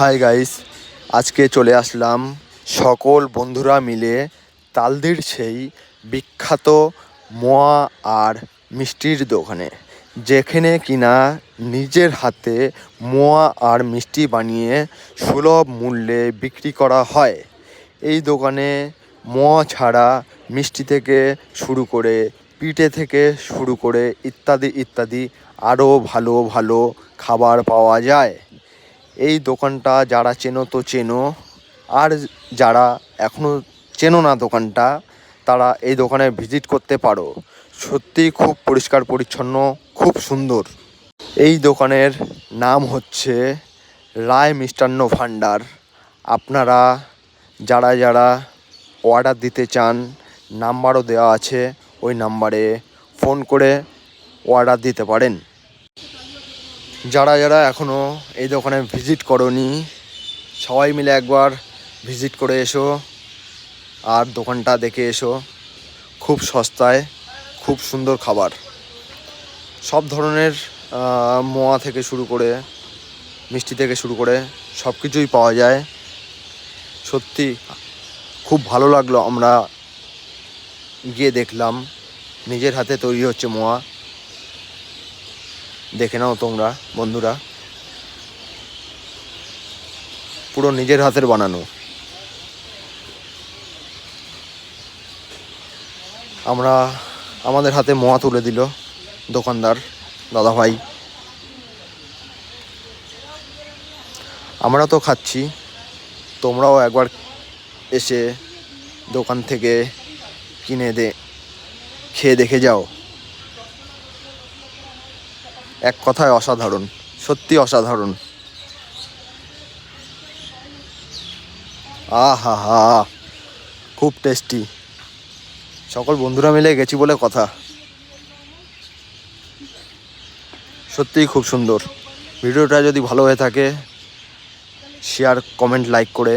Hi guys আজকে চলে আসলাম সকল বন্ধুরা মিলে তালদির সেই বিখ্যাত মোয়া আর মিষ্টির দোকানে, যেখানে কিনা নিজের হাতে মোয়া আর মিষ্টি বানিয়ে সুলভ মূল্যে বিক্রি করা হয়। এই দোকানে মোয়া ছাড়া মিষ্টি থেকে শুরু করে পিঠে থেকে শুরু করে ইত্যাদি ইত্যাদি আরও ভালো ভালো খাবার পাওয়া যায়। এই দোকানটা যারা চেনো তো চেনো। আর যারা এখনও চেনো না দোকানটা, তারা এই দোকানে ভিজিট করতে পারো। সত্যি খুব পরিষ্কার পরিচ্ছন্ন, খুব সুন্দর। এই দোকানের নাম হচ্ছে রায় মিষ্টান্ন ভাণ্ডার। আপনারা যারা যারা অর্ডার দিতে চান, নাম্বারও দেওয়া আছে, ওই নাম্বারে ফোন করে অর্ডার দিতে পারেন। যারা যারা এখনও এই দোকানে ভিজিট করনি, সবাই মিলে একবার ভিজিট করে এসো আর দোকানটা দেখে এসো। খুব সস্তায়, খুব সুন্দর খাবার। সব ধরনের মোয়া থেকে শুরু করে, মিষ্টি থেকে শুরু করে সব কিছুই পাওয়া যায়। সত্যি, খুব ভালো লাগল আমরা গিয়ে দেখলাম। নিজের হাতে তৈরি হচ্ছে মোয়া। দেখে নাও তোমরা, বন্ধুরা। পুরো নিজের হাতের বানানো। আমরা আমাদের হাতে মোয়া তুলে দিল দোকানদার দাদাভাই। আমরা তো খাচ্ছি, তোমরাও একবার এসে দোকান থেকে কিনে দে খেয়ে দেখে যাও। এক কথায় অসাধারণ, সত্যি অসাধারণ। আহা হা, খুব টেস্টি সকল বন্ধুরা মিলে গেছি বলে কথা। সত্যিই খুব সুন্দর। ভিডিওটা যদি ভালো হয়ে থাকে শেয়ার কমেন্ট লাইক করে।